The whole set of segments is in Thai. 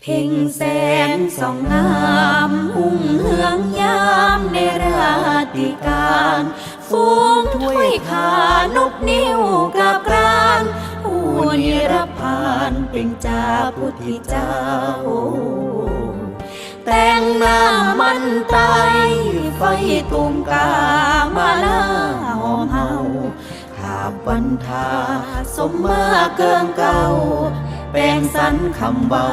เพ่งแสงส่องงามหุ่งเฮืองยามในราติการฟูงถ้วยขานกนิ้วกับกรานผู้นิรพานเป็นจ่าพุทธเจ้า แต่งหน้ามันตายไฟตุ่มกามาลาหอมเฮาขาบวันทาสมมาเกิงเก่า ปลงสันคำเบา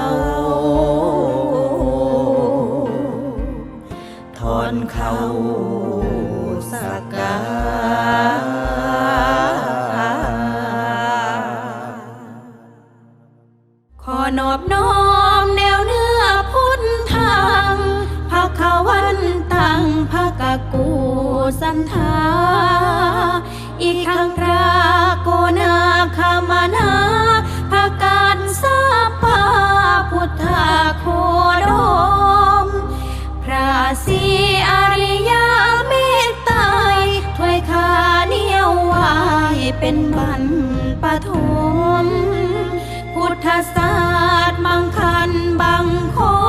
ถอนเขาสากาขอนอบน้อมแนวเนื้อพุทธทางภาควันตังภาคกูสันธาอีกครั้งพระโกนาคามานาภาการสาปา พุทธโคดม พระศรีอริยเมตไตาถวยคาเหนียวไวายเป็นบรรปฐมพุทธศาสตร์มังคันบังคม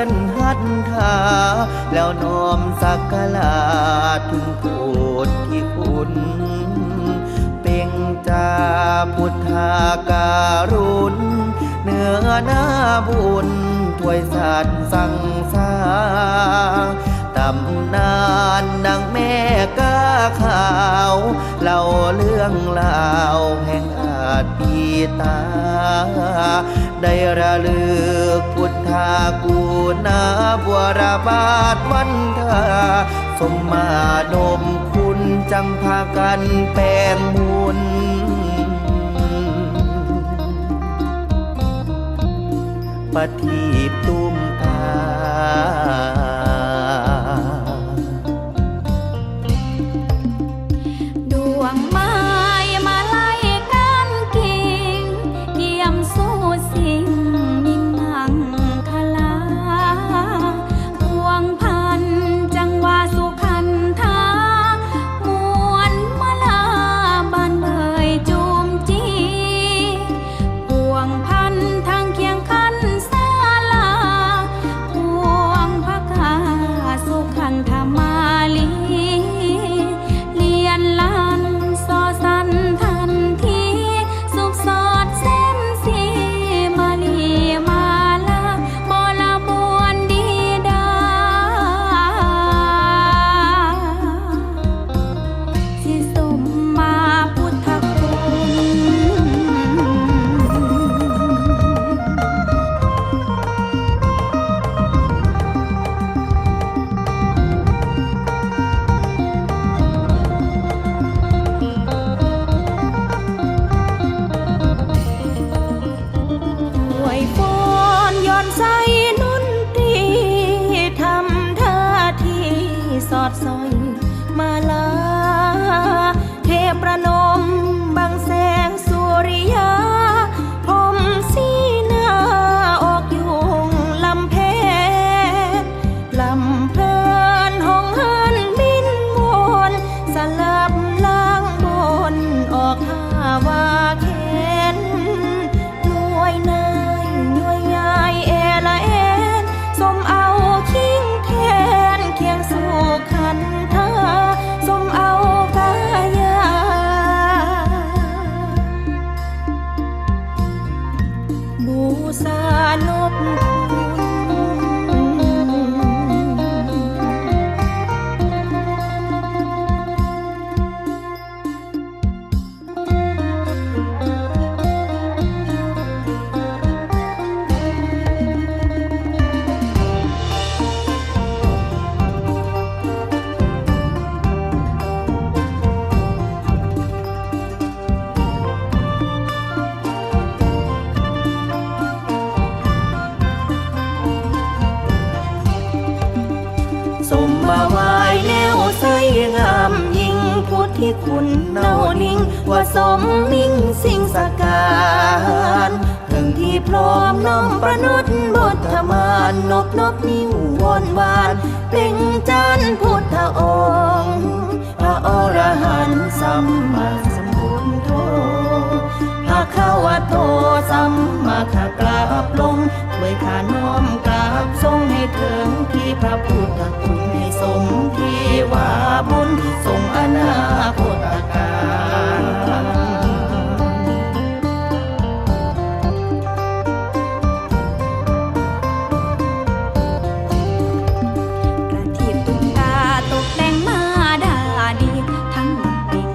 อนหัดทาแล้วน้อมสักการะถึงโพธที่คุณเป่งจาพุทธาการุณเหนือหน้าบุญถวยสัตว์สั่งสาตำนานดังแม่กาขาวเล่าเรื่องราวแห่งอาจปีตา ได้ระลึก ทากูนาบวรบาทวันทาสมมาดมคุณจังพากันแปลงมุนปฏิบตุ้ บูชานบ คุณเนานิ่ง ว่าสมมิ่งสิ่งสการถึงที่พร้อมน้อมประนุษบทธมานนบนบนิ้ววอนวานเปล่งจันพุทธองค์พระอรหันต์สัมมาสัมพุทโธภาคาวโตสัมมาขากราบลงด้วยขาน้อม ทรงให้ถึงที่พระพุทธคุณให้สมที่ว่าบุญทรงอนาคตการประทีปตุงกาตกแต่งมาดาดีทั้งหมดเป็น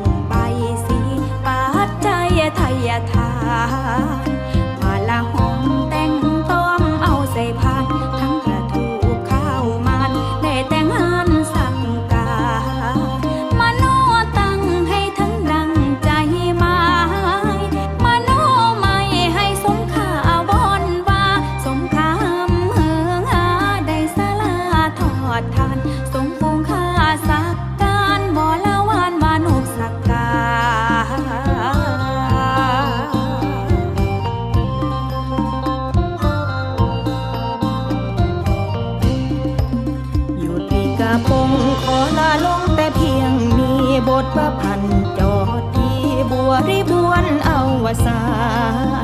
ปงขอลาลงแต่เพียงมีบทประพันธ์จอดที่บัวริบวนเอาวสา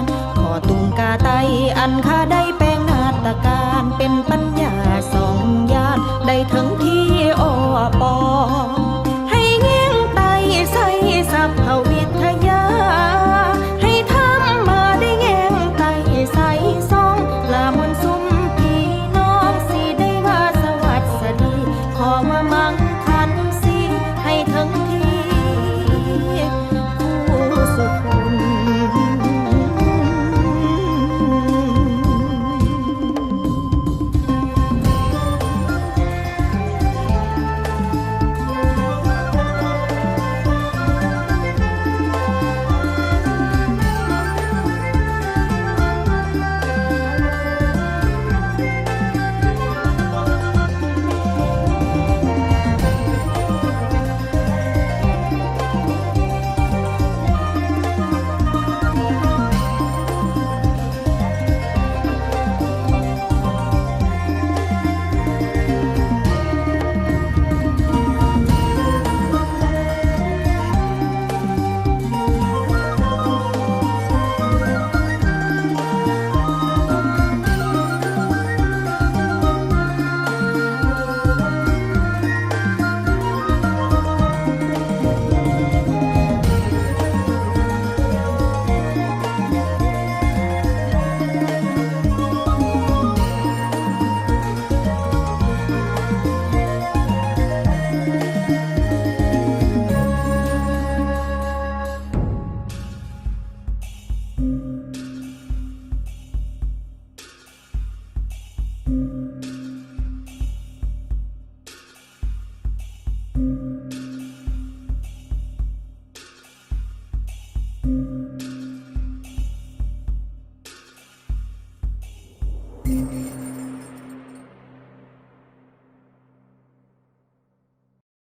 นขอตุงกาไตอันข้าได้แปลงนาตการเป็นปัญญาสองญาติได้ทั้ง